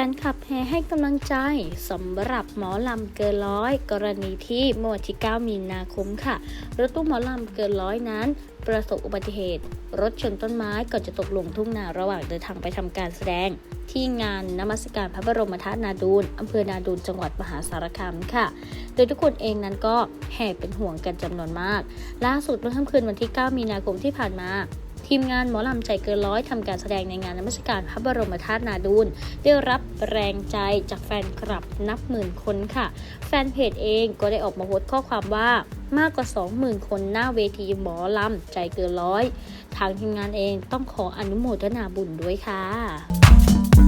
ฟนคลับแห่ให้กำลังใจสำหรับหมอลำเกินร้อย กรณีที่เมื่อวันที่ 9 มีนาคมค่ะ รถตู้หมอลำเกินร้อยนั้น ประสบอุบัติเหตุ รถชนต้นไม้ก่อนจะตกลงทุ่งนาระหว่างเดินทางไปทำการแสดง ที่งานนมัสการพระบรมธาตุนาดูลอำเภอนาดูลจังหวัดมหาสารคามค่ะ โดยทุกคนเองนั้นก็แห่เป็นห่วงกันจำนวนมาก ล่าสุดเมื่อค่ำคืนวันที่ 9 มีนาคมที่ผ่านมา ทีมงานหมอลำใจเกินร้อยทำการแสดงในงานนมัสการพระบรมธาตุนาดูลได้รับแรงใจจากแฟนคลับนับหมื่นคนค่ะ แฟนเพจเองก็ได้ออกมาโพสต์ข้อความว่ามากกว่า 20,000 คนหน้าเวทีหมอลำใจเกินร้อย ทางทีมงานเองต้องขออนุโมทนาบุญด้วยค่ะ